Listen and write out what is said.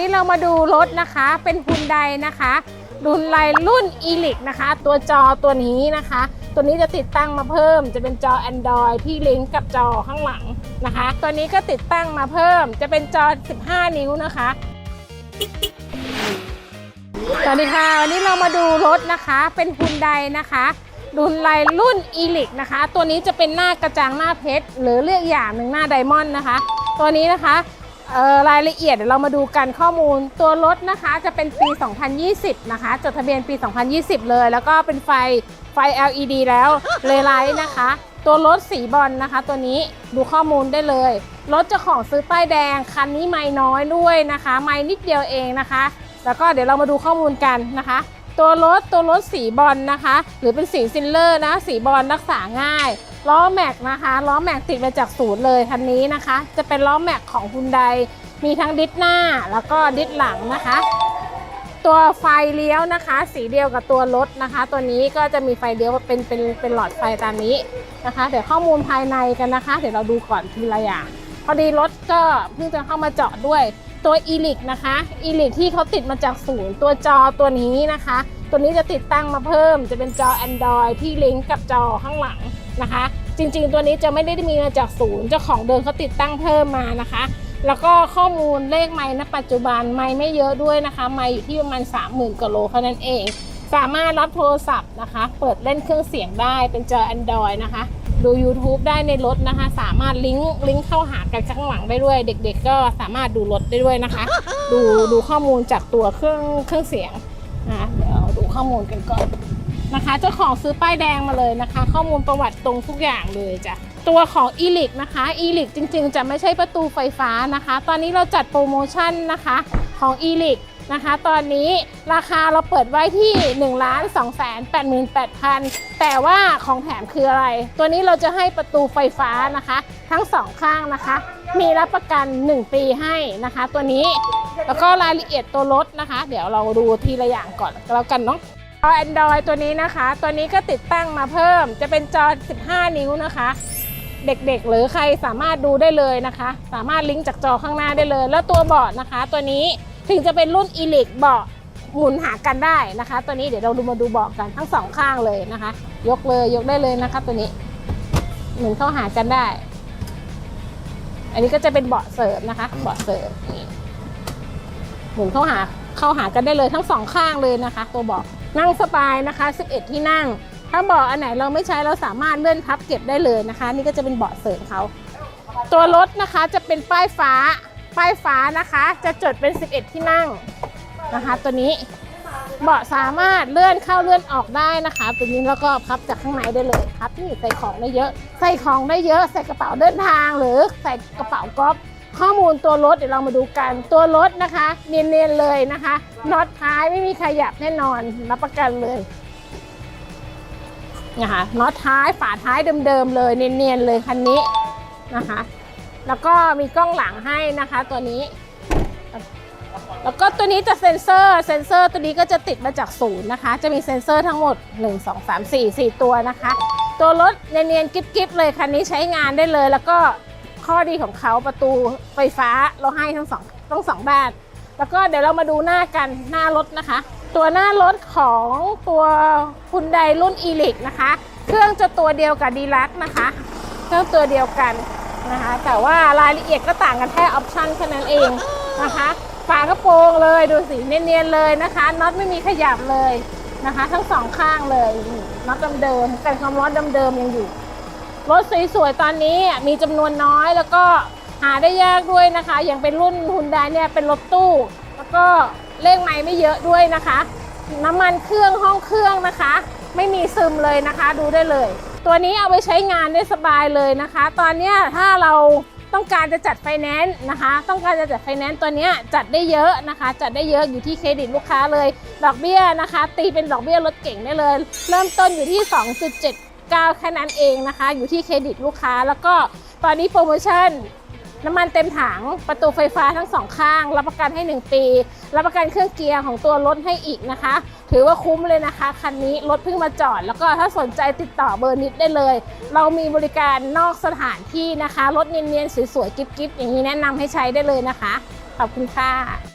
นี่เรามาดูรถนะคะเป็นฮุนไดนะคะรุ่นไลรุ่น e l i c นะคะ ตัวจอตัวนี้นะคะ ตัวนี้จะติดตั้งมาเพิ่ม จะเป็นจอ Android ที่ลิงก์กับจอข้างหลังนะคะ ตัวนี้ก็ติดตั้งมาเพิ่ม จะเป็นจอ 15 นิ้วนะคะสวัสดีค่ะวันนี้เรามาดูรถนะคะเป็นฮุนไดนะคะรุ่นไลรุ่น e l i c นะคะ ตัวนี้จะเป็นหน้ากระจังหน้าเพชรหรือเรียกอย่างหนึ่งหน้าไดมอนด์นะคะ ตัวนี้นะคะ รายละเอียดเดี๋ยวเรามาดูกันข้อมูลตัวรถนะคะจะเป็นปี 2020 นะคะ จดทะเบียนปี 2020 เลย แล้วก็เป็นไฟไฟ LED แล้วเลยไลท์นะคะ ตัวรถสีบอลนะคะ ตัวนี้ดูข้อมูลได้เลยรถเจ้าของซื้อป้ายแดงคันนี้ไม่น้อยด้วยนะคะ ไม่นิดเดียวเองนะคะ แล้วก็เดี๋ยวเรามาดูข้อมูลกันนะคะ ตัวรถตัวรถสีบอลนะคะ หรือเป็นสีซิลเลอร์นะ สีบอลรักษาง่าย ล้อแม็กนะคะ ล้อแม็กติดมาจากศูนย์เลยคันนี้นะคะ จะเป็นล้อแม็กของฮุนไดมีทั้งดิสหน้าแล้วก็ดิสหลังนะคะ ตัวไฟเลี้ยวนะคะ สีเดียวกับตัวรถนะคะ ตัวนี้ก็จะมีไฟเลี้ยวเป็นเป็นเป็นหลอดไฟตามนี้นะคะ เดี๋ยวข้อมูลภายในกันนะคะ เดี๋ยวเราดูก่อนทีละอย่างพอดีรถก็เพิ่งจะเข้ามาเจาะด้วย ตัวอีลิกนะคะอีลิกที่เขาติดมาจากศูนย์ตัวจอตัวนี้นะคะ ตัวนี้จะติดตั้งมาเพิ่ม จะเป็นจอ Android ที่ลิงก์กับจอข้างหลังนะคะ จริงๆ ตัวนี้จะไม่ได้มีมาจากศูนย์เจ้าของเดิมเขาติดตั้งเพิ่มมานะคะ แล้วก็ข้อมูลเลขไม้ณปัจจุบันไม้ไม่เยอะด้วยนะคะ ไม้อยู่ที่ประมาณ30,000กิโลเท่านั้นเอง สามารถรับโทรศัพท์นะคะ เปิดเล่นเครื่องเสียงได้เป็นจอ Android นะคะ ดู YouTube ได้ในรถนะคะ สามารถลิงก์ลิงก์เข้าหากันข้างหลังได้ด้วย เด็ก ๆ ก็สามารถดูรถได้ด้วยนะคะ ดูดูข้อมูลจากตัวเครื่องเครื่องเสียงนะเดี๋ยวดูข้อมูลกันก่อนนะคะเจ้าของซื้อป้ายแดงมาเลยนะคะ ข้อมูลประวัติตรงทุกอย่างเลยจ้ะตัวของ e l i c นะคะ e l i c จริง ๆ จะไม่ใช่ประตูไฟฟ้านะคะ ตอนนี้เราจัดโปรโมชั่นนะคะของ e l i c นะคะ ตอนนี้ราคาเราเปิดไว้ที่1 2 8 8 0 0 0แต่ว่าของแถมคืออะไร ตัวนี้เราจะให้ประตูไฟฟ้านะคะ ทั้งสองข้างนะคะ มีรับประกัน 1 ปีให้นะคะ ตัวนี้แล้วก็รายละเอียดตัวรถนะคะ เดี๋ยวเราดูทีละอย่างก่อนแล้วกันเนาะจอ Android ตัวนี้นะคะ ตัวนี้ก็ติดตั้งมาเพิ่ม จะเป็นจอ 15 นิ้วนะคะ เด็กๆ หรือใครสามารถดูได้เลยนะคะ สามารถลิงก์จากจอข้างหน้าได้เลย แล้วตัวเบาะนะคะ ตัวนี้ ถึงจะเป็นรุ่น e l i c เบาะหมุนหากันได้นะคะ ตัวนี้เดี๋ยวเราดูมาดูเบาะกันทั้งสองข้างเลยนะคะ ยกเลยยกได้เลยนะคะตัวนี้หมุนเข้าหากันได้ อันนี้ก็จะเป็นเบาะเสริมนะคะเบาะเสริมนี่หมุนเข้าหาเข้าหากันได้เลยทั้งสองข้างเลยนะคะ ตัวเบาะนั่งสบายนะคะ 11 ที่นั่ง ถ้าเบาะอันไหนเราไม่ใช้เราสามารถเลื่อนพับเก็บได้เลยนะคะ นี่ก็จะเป็นเบาะเสริมเขาตัวรถนะคะจะเป็นป้ายฟ้า ป้ายฟ้านะคะ จะจดเป็น 11 ที่นั่งนะคะ ตัวนี้เบาะสามารถเลื่อนเข้าเลื่อนออกได้นะคะ ตัวนี้แล้วก็พับจากข้างในได้เลยครับนี่ใส่ของได้เยอะ ใส่ของได้เยอะ ใส่กระเป๋าเดินทางหรือใส่กระเป๋ากอล์ฟข้อมูลตัวรถเดี๋ยวเรามาดูกันตัวรถนะคะเนียนๆเลยนะคะน็อตท้ายไม่มีขยับแน่นอนรับประกันเลยนะคะน็อตท้ายฝาท้ายเดิมๆเลยเนียนๆเลยคันนี้นะคะ แล้วก็มีกล้องหลังให้นะคะตัวนี้ แล้วก็ตัวนี้จะเซ็นเซอร์ เซ็นเซอร์ตัวนี้ก็จะติดมาจากศูนย์นะคะ จะมีเซ็นเซอร์ทั้งหมด 1 2 3 4 4 ตัวนะคะ ตัวรถเนียนๆกิ๊บๆเลยคันนี้ใช้งานได้เลย แล้วก็ข้อดีของเขาประตูไฟฟ้าเราให้ทั้งสองทั้งสองด้านแล้วก็เดี๋ยวเรามาดูหน้ากันหน้ารถนะคะ ตัวหน้ารถของตัวคุณไดรุ่น e l i c นะคะ เครื่องจะตัวเดียวกับดีลักนะคะ เครื่องตัวเดียวกัน นะคะ แต่ว่ารายละเอียดก็ต่างกันแค่ออปชั่นแค่นั้นเองนะคะฝากระโปรงเลยดูสิเนียนๆเลยนะคะน็อตไม่มีขยับเลยนะคะ ทั้งสองข้างเลยน็อตเดิมๆกันความร้อนเดิมๆยังอยู่รถสวยๆตอนนี้มีจำนวนน้อยแล้วก็หาได้ยากด้วยนะคะ อย่างเป็นรุ่นฮุนไดเนี่ยเป็นรถตู้ แล้วก็เลขไม้ไม่เยอะด้วยนะคะ น้ำมันเครื่องห้องเครื่องนะคะ ไม่มีซึมเลยนะคะ ดูได้เลย ตัวนี้เอาไปใช้งานได้สบายเลยนะคะ ตอนนี้ถ้าเราต้องการจะจัดไฟแนนซ์นะคะ ต้องการจะจัดไฟแนนซ์ตัวนี้จัดได้เยอะนะคะ จัดได้เยอะอยู่ที่เครดิตลูกค้าเลย ดอกเบี้ยนะคะ ตีเป็นดอกเบี้ยรถเก่งได้เลย เริ่มต้นอยู่ที่ 2.7 9แค่นั้นเองนะคะ อยู่ที่เครดิตลูกค้าแล้วก็ตอนนี้โปรโมชั่น น้ำมันเต็มถัง ประตูไฟฟ้าทั้งสองข้าง รับประกันให้ 1 ปี รับประกันเครื่องเกียร์ของตัวรถให้อีกนะคะ ถือว่าคุ้มเลยนะคะ คันนี้รถเพิ่งมาจอด แล้วก็ถ้าสนใจติดต่อเบอร์นิดได้เลย เรามีบริการนอกสถานที่นะคะ รถเนียนๆสวยๆกิ๊บๆอย่างนี้แนะนำให้ใช้ได้เลยนะคะ ขอบคุณค่ะ